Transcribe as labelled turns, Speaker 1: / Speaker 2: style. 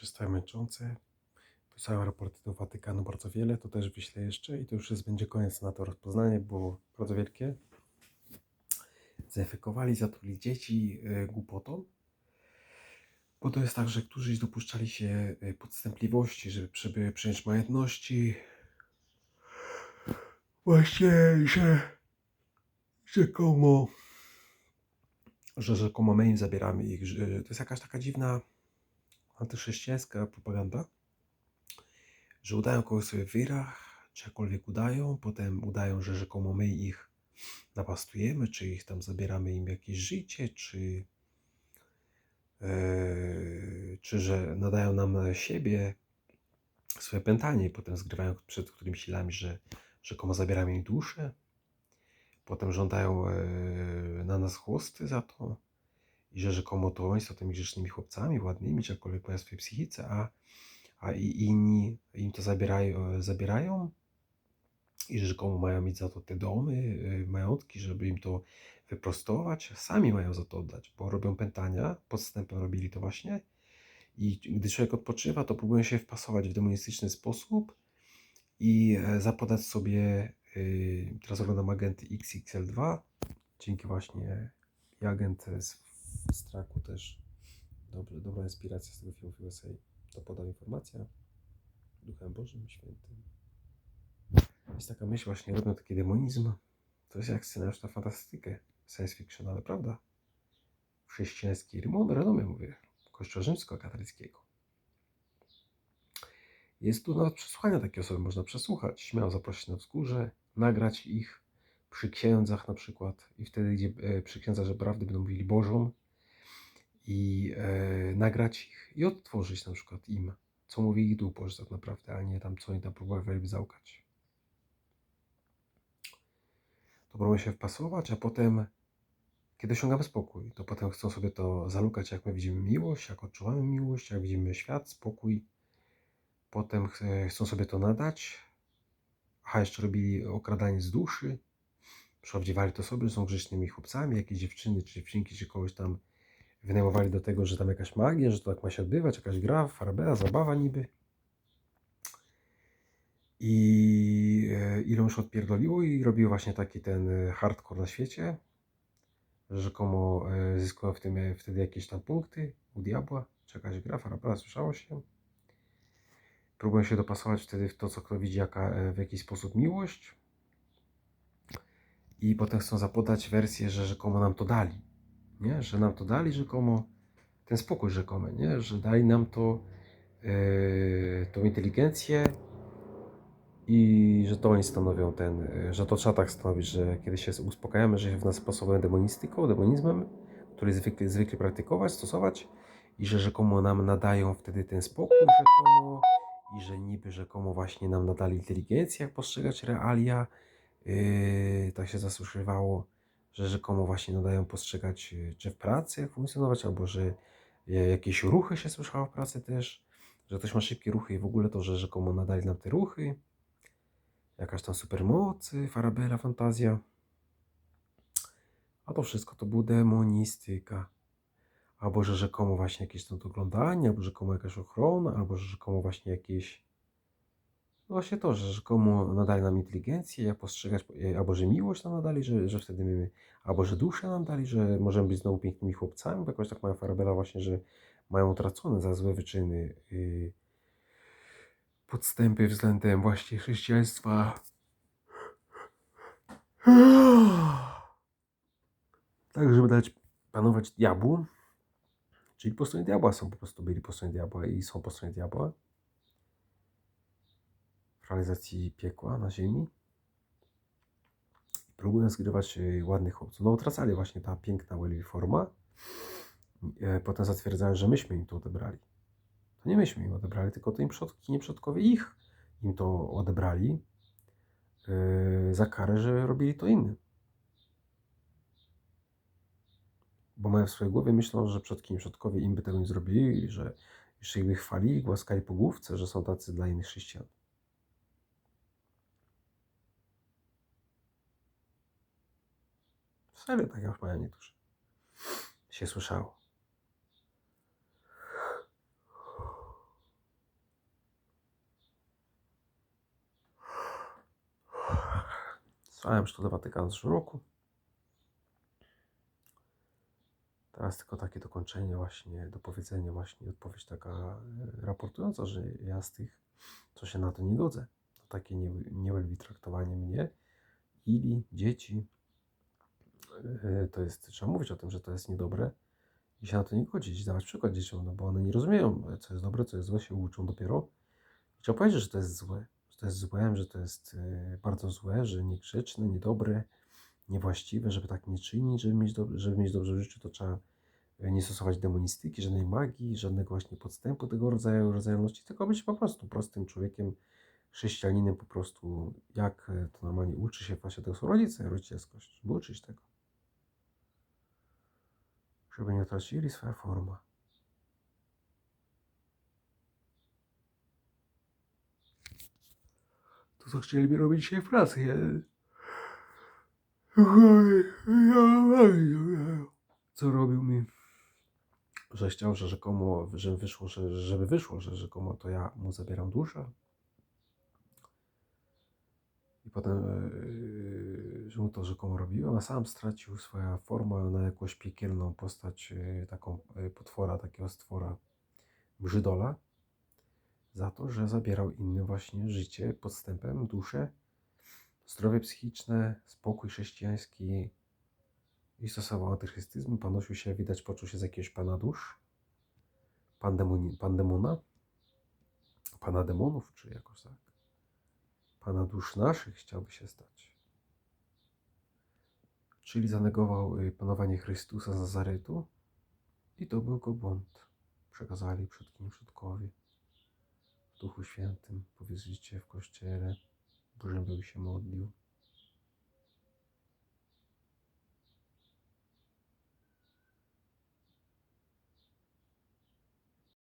Speaker 1: trochę męczące. Pisałem raporty do Watykanu bardzo wiele, to też wyślę jeszcze i to już jest, będzie koniec na to rozpoznanie, było bardzo wielkie. Zaefekowali, zatruli dzieci y, głupotą. Bo to jest tak, że którzyś dopuszczali się y, podstępliwości, żeby przyby przyjąć majątności. Właśnie, że rzekomo, że rzekomo my im zabieramy ich. To jest jakaś taka dziwna antychrześcijańska propaganda, że udają kogoś sobie w wirach, czy jakkolwiek udają, potem udają, że rzekomo my ich napastujemy, czy ich tam zabieramy im jakieś życie, czy, e, czy że nadają nam na siebie swoje pętanie potem zgrywają przed którymi silami, że rzekomo zabieramy im duszę. Potem żądają e, na nas chłosty za to i że rzekomo to oni są tymi grzecznymi chłopcami, ładnymi, czy jakkolwiek mają w swojej psychice, a, a inni im to zabierają, zabierają i że rzekomo mają mieć za to te domy, y, majątki, żeby im to wyprostować. Sami mają za to oddać, bo robią pętania, podstępem robili to właśnie i gdy człowiek odpoczywa, to próbują się wpasować w demonistyczny sposób i e, zapodać sobie, y, teraz oglądam agenty XXL2, dzięki właśnie agent z, z traku też, dobra inspiracja z tego filmu w USA, to podał informacja, Duchem Bożym, Świętym. Jest taka myśl właśnie, robią taki demonizm, to jest jak scenariusz na fantastykę, science fiction, ale prawda, chrześcijański remon- renomie mówię, kościoła rzymsko-katolickiego. Jest tu nawet przesłuchania takie osoby, można przesłuchać, śmiało zaprosić na wzgórze, nagrać ich przy księdzach na przykład i wtedy gdzie e, przy księdzach, że prawdy będą mówili Bożą i e, nagrać ich i odtworzyć na przykład im, co mówi ich Boży tak naprawdę, a nie tam co oni tam próbowali załkać. To próbują się wpasować, a potem kiedy osiągamy spokój, to potem chcą sobie to zalukać, jak my widzimy miłość, jak odczuwamy miłość, jak widzimy świat, spokój. Potem ch- chcą sobie to nadać, a jeszcze robili okradanie z duszy, przywdziewali to sobie, że są grzecznymi chłopcami, jakieś dziewczyny czy dziewczynki, czy kogoś tam wynajmowali do tego, że tam jakaś magia, że to tak ma się odbywać, jakaś gra, farabela, zabawa niby. I e, ile już odpierdoliło i robiło właśnie taki ten e, hardcore na świecie, rzekomo e, zyskują w tym wtedy jakieś tam punkty u diabła, czy jakaś gra, farabela, słyszało się. Próbują się dopasować wtedy w to, co kto widzi, jaka, w jaki sposób miłość. I potem chcą zapodać wersję, że rzekomo nam to dali. Nie? Że nam to dali rzekomo, ten spokój rzekomy, nie? Że dali nam to, e, tą inteligencję i że to oni stanowią ten, e, że to trzeba tak stanowić, że kiedy się uspokajamy, że się w nas sposobem demonistyką, demonizmem, który zwykle, zwykle praktykować, stosować i że rzekomo nam nadają wtedy ten spokój rzekomo i że niby rzekomo właśnie nam nadali inteligencję, jak postrzegać realia, yy, tak się zasłyszywało, że rzekomo właśnie nadają postrzegać, czy w pracy jak funkcjonować, albo że yy, jakieś ruchy się słyszało w pracy też, że ktoś ma szybkie ruchy i w ogóle to, że rzekomo nadali nam te ruchy, jakaś tam supermoc, farabela, fantazja. A to wszystko to był demonistyka. Albo że rzekomo właśnie jakieś tam oglądanie, albo rzekomo jakaś ochrona, albo że rzekomo właśnie jakieś. Właśnie to, że rzekomo nadali nam inteligencję, jak postrzegać, e, albo że miłość nam nadali, że, że wtedy my, albo że duszę nam dali, że możemy być znowu pięknymi chłopcami, bo jakoś tak mają farabela właśnie, że mają utracone za złe wyczyny yy, podstępy względem właśnie chrześcijaństwa. Tak, żeby dać panować diabłu, czyli po stronie diabła są po prostu byli po stronie diabła i są po stronie diabła realizacji piekła na ziemi. Próbują zgrywać y, ładnych chłopców. No utracali właśnie ta piękna Welly forma. E, Potem zatwierdzają, że myśmy im to odebrali. To nie myśmy im odebrali, tylko to im przodki, nie przodkowie ich im to odebrali yy, za karę, że robili to innym. Bo mają w swojej głowie myślą, że przodki i przodkowie im by tego nie zrobili, i że jeszcze ich by chwalili, głaskali po główce, że są tacy dla innych chrześcijan. Serio, tak jak mają niektórzy. Się słyszało. Słyszałem, że to do Watykanu w zeszłym roku. Teraz tylko takie dokończenie właśnie, dopowiedzenie właśnie, odpowiedź taka e, raportująca, że ja z tych, co się na to nie godzę, to takie nie, niełelwi traktowanie mnie, ili dzieci, to jest, trzeba mówić o tym, że to jest niedobre i się na to nie godzić, dawać przykład dzieciom, no bo one nie rozumieją, co jest dobre, co jest złe, się uczą dopiero. I trzeba powiedzieć, że to jest złe, że to jest złem, że to jest e, bardzo złe, że niegrzeczne, niedobre, niewłaściwe, żeby tak nie czynić, żeby mieć, dob- żeby mieć dobrze w życiu, to trzeba e, nie stosować demonistyki, żadnej magii, żadnego właśnie podstępu tego rodzaju rodzajności, tylko być po prostu prostym człowiekiem, chrześcijaninem po prostu, jak to normalnie uczy się właśnie tego są rodzice, rodzicielskość, żeby uczyć tego. Żeby nie tracili swoja forma. To co chcieliby robić dzisiaj w pracy. Co robił mi? Że chciał, że rzekomo, że wyszło, że, żeby wyszło, że rzekomo to ja mu zabieram duszę. I potem, yy, że mu to rzekomo robiłem, a sam stracił swoją formę na jakąś piekielną postać, yy, taką yy, potwora, takiego stwora, brzydola, za to, że zabierał innym właśnie życie, podstępem, duszę, zdrowie psychiczne, spokój chrześcijański i stosował antychrystyzm, panosił się, widać, poczuł się z jakiegoś pana dusz, pandemoni, pandemona, pana demonów, czy jakoś tak. Pana dusz naszych chciałby się stać. Czyli zanegował y, panowanie Chrystusa z Nazaretu i to był go błąd. Przekazali przodkini przodkowie w Duchu Świętym, powierzycie w Kościele, Bożym był się modlił.